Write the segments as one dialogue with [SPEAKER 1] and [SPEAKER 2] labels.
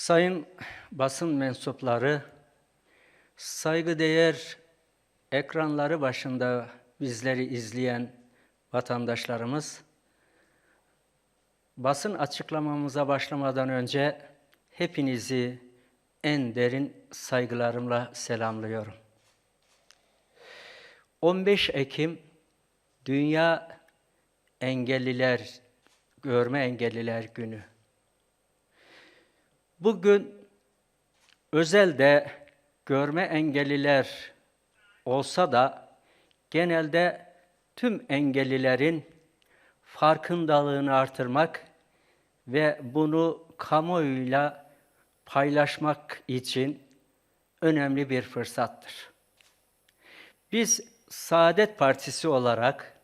[SPEAKER 1] Sayın basın mensupları, saygıdeğer ekranları başında bizleri izleyen vatandaşlarımız, basın açıklamamıza başlamadan önce hepinizi en derin saygılarımla selamlıyorum. 15 Ekim Dünya Engelliler, Görme Engelliler Günü. Bugün özelde görme engelliler olsa da genelde tüm engellilerin farkındalığını artırmak ve bunu kamuoyuyla paylaşmak için önemli bir fırsattır. Biz Saadet Partisi olarak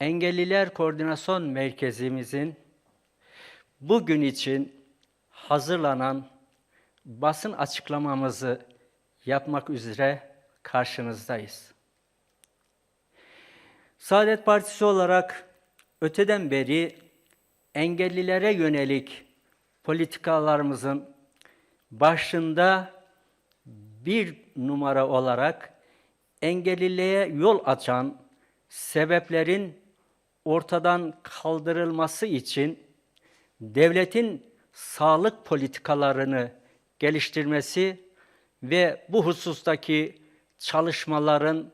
[SPEAKER 1] Engelliler Koordinasyon Merkezimizin bugün için hazırlanan basın açıklamamızı yapmak üzere karşınızdayız. Saadet Partisi olarak öteden beri engellilere yönelik politikalarımızın başında bir numara olarak engelliliğe yol açan sebeplerin ortadan kaldırılması için devletin sağlık politikalarını geliştirmesi ve bu husustaki çalışmaların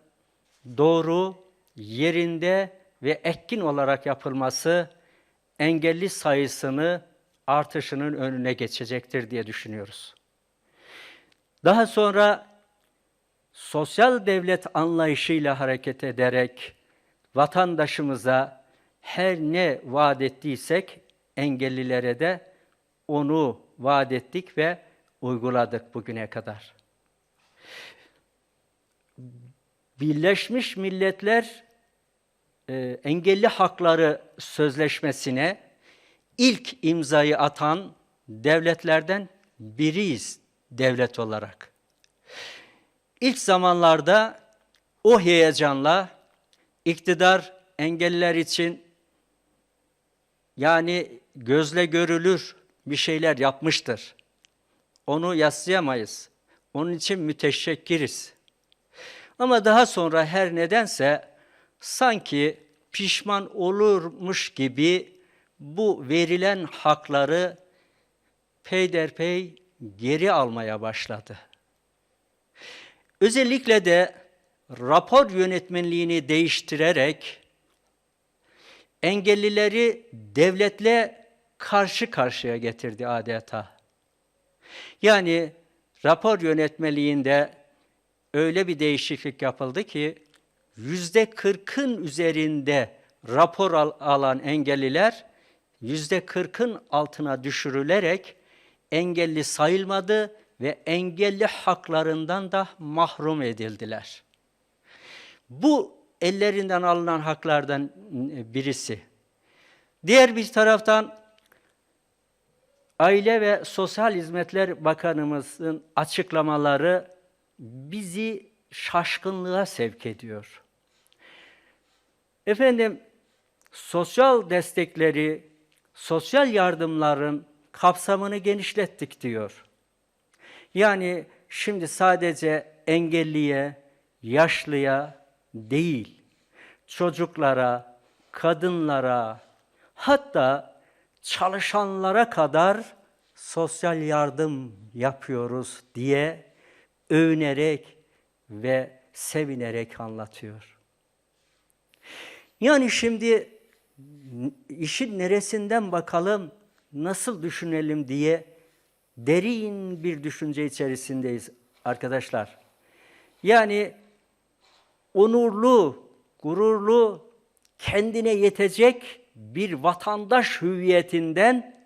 [SPEAKER 1] doğru, yerinde ve etkin olarak yapılması engelli sayısını artışının önüne geçecektir diye düşünüyoruz. Daha sonra sosyal devlet anlayışıyla hareket ederek vatandaşımıza her ne vaat ettiysek engellilere de onu vaat ettik ve uyguladık bugüne kadar. Birleşmiş Milletler e, Engelli Hakları Sözleşmesi'ne ilk imzayı atan devletlerden biriyiz devlet olarak. İlk zamanlarda o heyecanla iktidar engelliler için yani gözle görülür bir şeyler yapmıştır. Onu yaslayamayız. Onun için müteşekkiriz. Ama daha sonra her nedense sanki pişman olurmuş gibi bu verilen hakları peyderpey geri almaya başladı. Özellikle de rapor yönetmenliğini değiştirerek engellileri devletle karşı karşıya getirdi adeta. Yani rapor yönetmeliğinde öyle bir değişiklik yapıldı ki yüzde kırkın üzerinde rapor al alan engelliler yüzde kırkın altına düşürülerek engelli sayılmadı ve engelli haklarından da mahrum edildiler. Bu ellerinden alınan haklardan birisi. Diğer bir taraftan Aile ve Sosyal Hizmetler Bakanımızın açıklamaları bizi şaşkınlığa sevk ediyor. Efendim, sosyal destekleri, sosyal yardımların kapsamını genişlettik diyor. Yani şimdi sadece engelliye, yaşlıya değil, çocuklara, kadınlara, hatta çalışanlara kadar sosyal yardım yapıyoruz diye övünerek ve sevinerek anlatıyor. Yani şimdi işin neresinden bakalım, nasıl düşünelim diye derin bir düşünce içerisindeyiz arkadaşlar. Yani onurlu, gururlu, kendine yetecek bir vatandaş hüviyetinden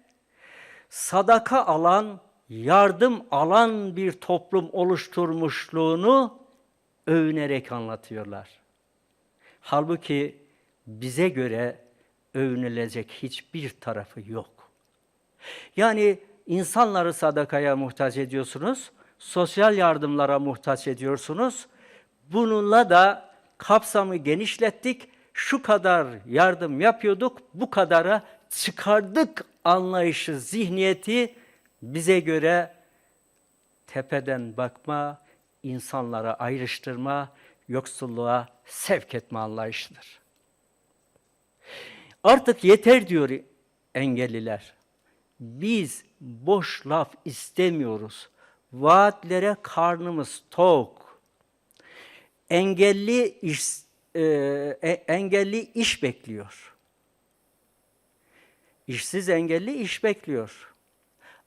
[SPEAKER 1] sadaka alan, yardım alan bir toplum oluşturmuşluğunu övünerek anlatıyorlar. Halbuki bize göre övünülecek hiçbir tarafı yok. Yani insanları sadakaya muhtaç ediyorsunuz, sosyal yardımlara muhtaç ediyorsunuz. Bununla da kapsamı genişlettik. Şu kadar yardım yapıyorduk, bu kadara çıkardık anlayışı, zihniyeti bize göre tepeden bakma, insanlara ayrıştırma, yoksulluğa sevk etme anlayışıdır. Artık yeter diyor engelliler. Biz boş laf istemiyoruz. Vaatlere karnımız tok. Engelli iş, e, e, engelli iş bekliyor. İşsiz engelli iş bekliyor.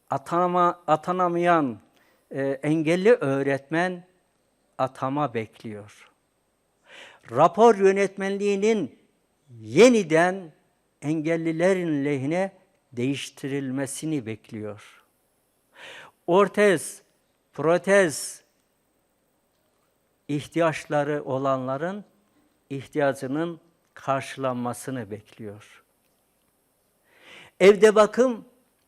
[SPEAKER 1] Atanama, atanamayan e, engelli öğretmen atama bekliyor. Rapor yönetmenliğinin yeniden engellilerin lehine değiştirilmesini bekliyor. Ortez, protez ihtiyaçları olanların ihtiyacının karşılanmasını bekliyor. Evde bakım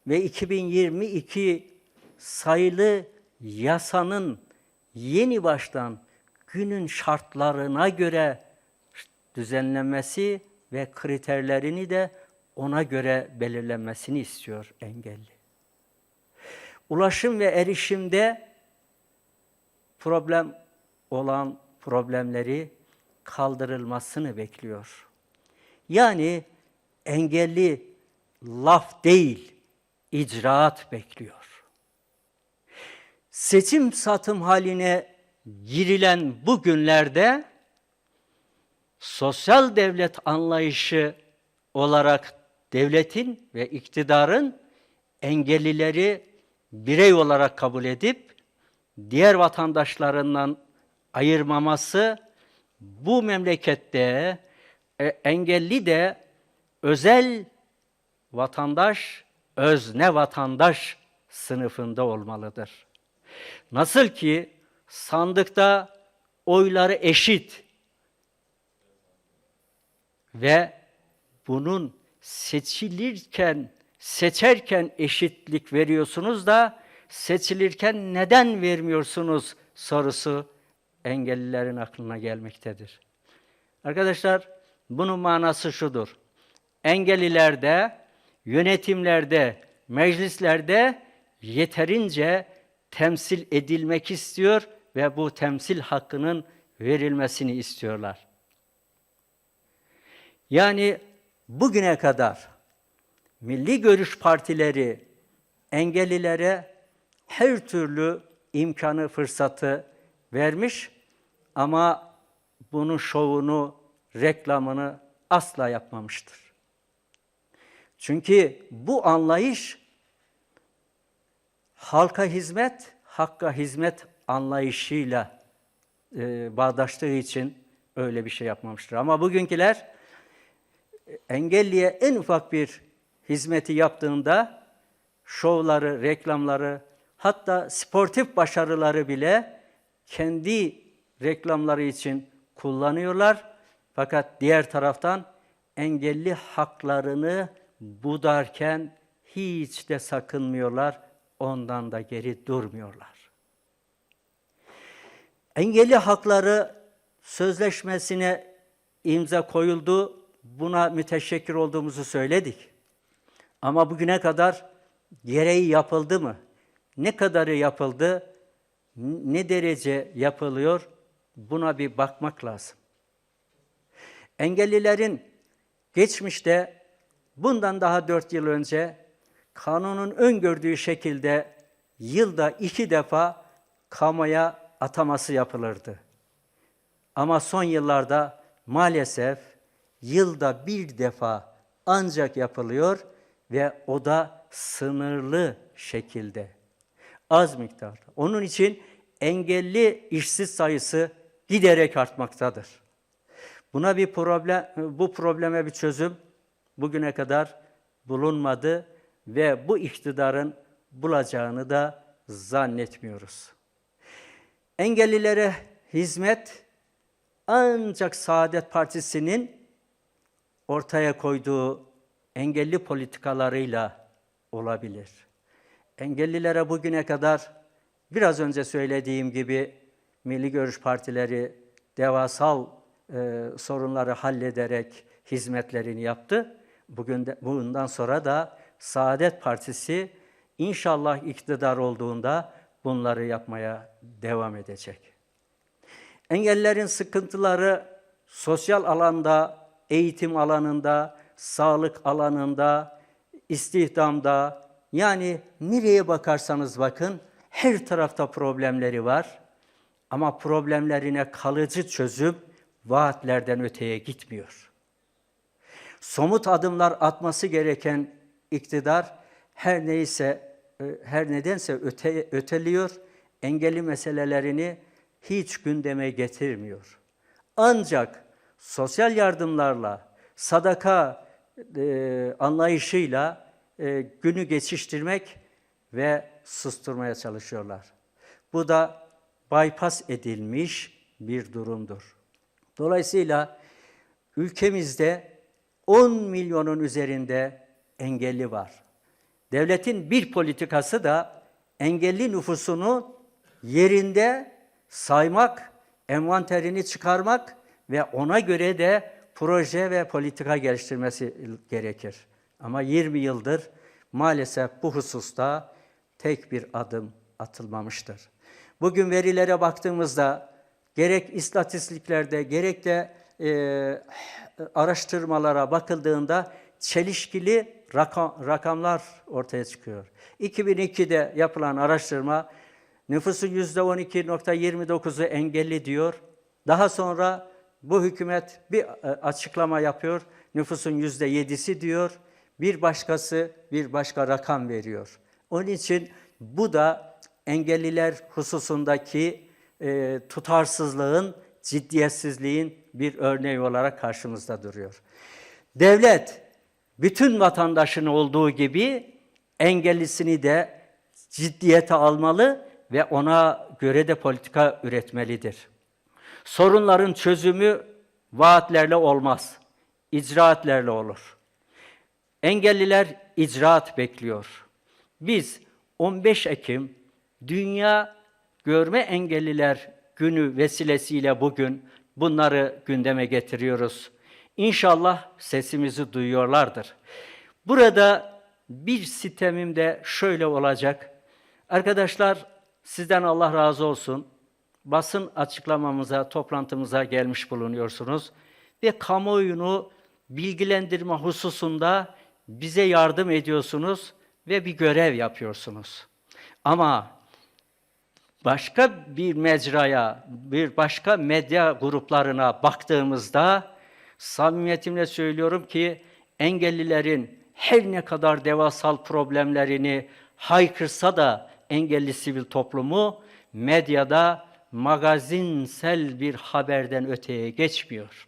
[SPEAKER 1] ve 2022 sayılı yasanın yeni baştan günün şartlarına göre düzenlenmesi ve kriterlerini de ona göre belirlenmesini istiyor engelli. Ulaşım ve erişimde problem olan problemleri kaldırılmasını bekliyor. Yani engelli laf değil, icraat bekliyor. Seçim satım haline girilen bu günlerde sosyal devlet anlayışı olarak devletin ve iktidarın engellileri birey olarak kabul edip diğer vatandaşlarından ayırmaması bu memlekette e, engelli de özel vatandaş, özne vatandaş sınıfında olmalıdır. Nasıl ki sandıkta oyları eşit ve bunun seçilirken, seçerken eşitlik veriyorsunuz da seçilirken neden vermiyorsunuz sorusu engellilerin aklına gelmektedir. Arkadaşlar bunun manası şudur. Engellilerde, yönetimlerde, meclislerde yeterince temsil edilmek istiyor ve bu temsil hakkının verilmesini istiyorlar. Yani bugüne kadar milli görüş partileri engellilere her türlü imkanı, fırsatı vermiş ama bunun şovunu, reklamını asla yapmamıştır. Çünkü bu anlayış halka hizmet, hakka hizmet anlayışıyla e, bağdaştığı için öyle bir şey yapmamıştır. Ama bugünküler engelliye en ufak bir hizmeti yaptığında şovları, reklamları, hatta sportif başarıları bile kendi reklamları için kullanıyorlar. Fakat diğer taraftan engelli haklarını budarken hiç de sakınmıyorlar, ondan da geri durmuyorlar. Engelli hakları sözleşmesine imza koyuldu. Buna müteşekkir olduğumuzu söyledik. Ama bugüne kadar gereği yapıldı mı? Ne kadarı yapıldı? Ne derece yapılıyor? Buna bir bakmak lazım. Engellilerin geçmişte bundan daha dört yıl önce kanunun öngördüğü şekilde yılda iki defa kamuya ataması yapılırdı. Ama son yıllarda maalesef yılda bir defa ancak yapılıyor ve o da sınırlı şekilde. Az miktarda. Onun için engelli işsiz sayısı giderek artmaktadır. Buna bir problem, bu probleme bir çözüm bugüne kadar bulunmadı ve bu iktidarın bulacağını da zannetmiyoruz. Engellilere hizmet ancak Saadet Partisi'nin ortaya koyduğu engelli politikalarıyla olabilir. Engellilere bugüne kadar biraz önce söylediğim gibi milli görüş partileri devasal e, sorunları hallederek hizmetlerini yaptı. Bugün de, bundan sonra da Saadet Partisi İnşallah iktidar olduğunda bunları yapmaya devam edecek. Engellerin sıkıntıları sosyal alanda, eğitim alanında, sağlık alanında, istihdamda yani nereye bakarsanız bakın her tarafta problemleri var. Ama problemlerine kalıcı çözüm vaatlerden öteye gitmiyor. Somut adımlar atması gereken iktidar her neyse e, her nedense öte, öteliyor, engelli meselelerini hiç gündeme getirmiyor. Ancak sosyal yardımlarla, sadaka e, anlayışıyla e, günü geçiştirmek ve susturmaya çalışıyorlar. Bu da bypass edilmiş bir durumdur. Dolayısıyla ülkemizde 10 milyonun üzerinde engelli var. Devletin bir politikası da engelli nüfusunu yerinde saymak, envanterini çıkarmak ve ona göre de proje ve politika geliştirmesi gerekir. Ama 20 yıldır maalesef bu hususta tek bir adım atılmamıştır. Bugün verilere baktığımızda gerek istatistiklerde gerek de e, araştırmalara bakıldığında çelişkili rakam, rakamlar ortaya çıkıyor. 2002'de yapılan araştırma nüfusun %12.29'u engelli diyor. Daha sonra bu hükümet bir e, açıklama yapıyor. Nüfusun %7'si diyor. Bir başkası bir başka rakam veriyor. Onun için bu da engelliler hususundaki e, tutarsızlığın, ciddiyetsizliğin bir örneği olarak karşımızda duruyor. Devlet bütün vatandaşın olduğu gibi engellisini de ciddiyete almalı ve ona göre de politika üretmelidir. Sorunların çözümü vaatlerle olmaz, icraatlerle olur. Engelliler icraat bekliyor. Biz 15 Ekim Dünya Görme Engelliler Günü vesilesiyle bugün bunları gündeme getiriyoruz. İnşallah sesimizi duyuyorlardır. Burada bir sitemim de şöyle olacak. Arkadaşlar sizden Allah razı olsun. Basın açıklamamıza, toplantımıza gelmiş bulunuyorsunuz ve kamuoyunu bilgilendirme hususunda bize yardım ediyorsunuz ve bir görev yapıyorsunuz. Ama başka bir mecraya, bir başka medya gruplarına baktığımızda samimiyetimle söylüyorum ki engellilerin her ne kadar devasal problemlerini haykırsa da engelli sivil toplumu medyada magazinsel bir haberden öteye geçmiyor.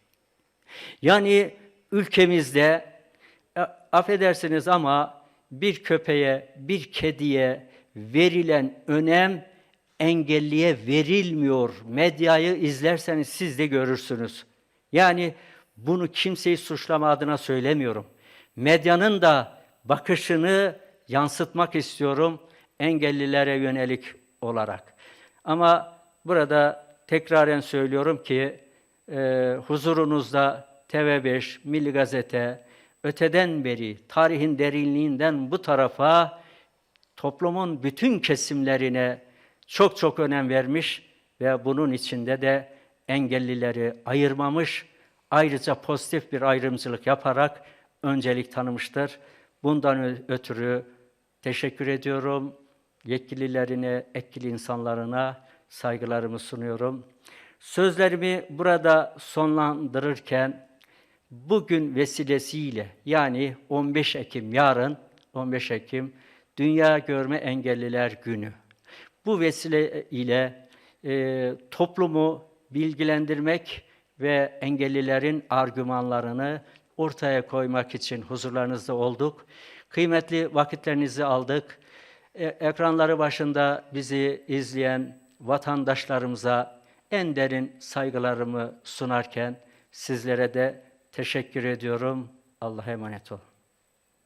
[SPEAKER 1] Yani ülkemizde e, affedersiniz ama bir köpeğe, bir kediye verilen önem engelliye verilmiyor. Medyayı izlerseniz siz de görürsünüz. Yani bunu kimseyi suçlama adına söylemiyorum. Medyanın da bakışını yansıtmak istiyorum engellilere yönelik olarak. Ama burada tekraren söylüyorum ki e, huzurunuzda TV5, Milli Gazete, öteden beri tarihin derinliğinden bu tarafa toplumun bütün kesimlerine çok çok önem vermiş ve bunun içinde de engellileri ayırmamış, ayrıca pozitif bir ayrımcılık yaparak öncelik tanımıştır. Bundan ötürü teşekkür ediyorum. Yetkililerine, etkili insanlarına saygılarımı sunuyorum. Sözlerimi burada sonlandırırken bugün vesilesiyle yani 15 Ekim yarın 15 Ekim Dünya Görme Engelliler Günü. Bu vesile ile e, toplumu bilgilendirmek ve engellilerin argümanlarını ortaya koymak için huzurlarınızda olduk. Kıymetli vakitlerinizi aldık. E, ekranları başında bizi izleyen vatandaşlarımıza en derin saygılarımı sunarken sizlere de teşekkür ediyorum. Allah'a emanet olun.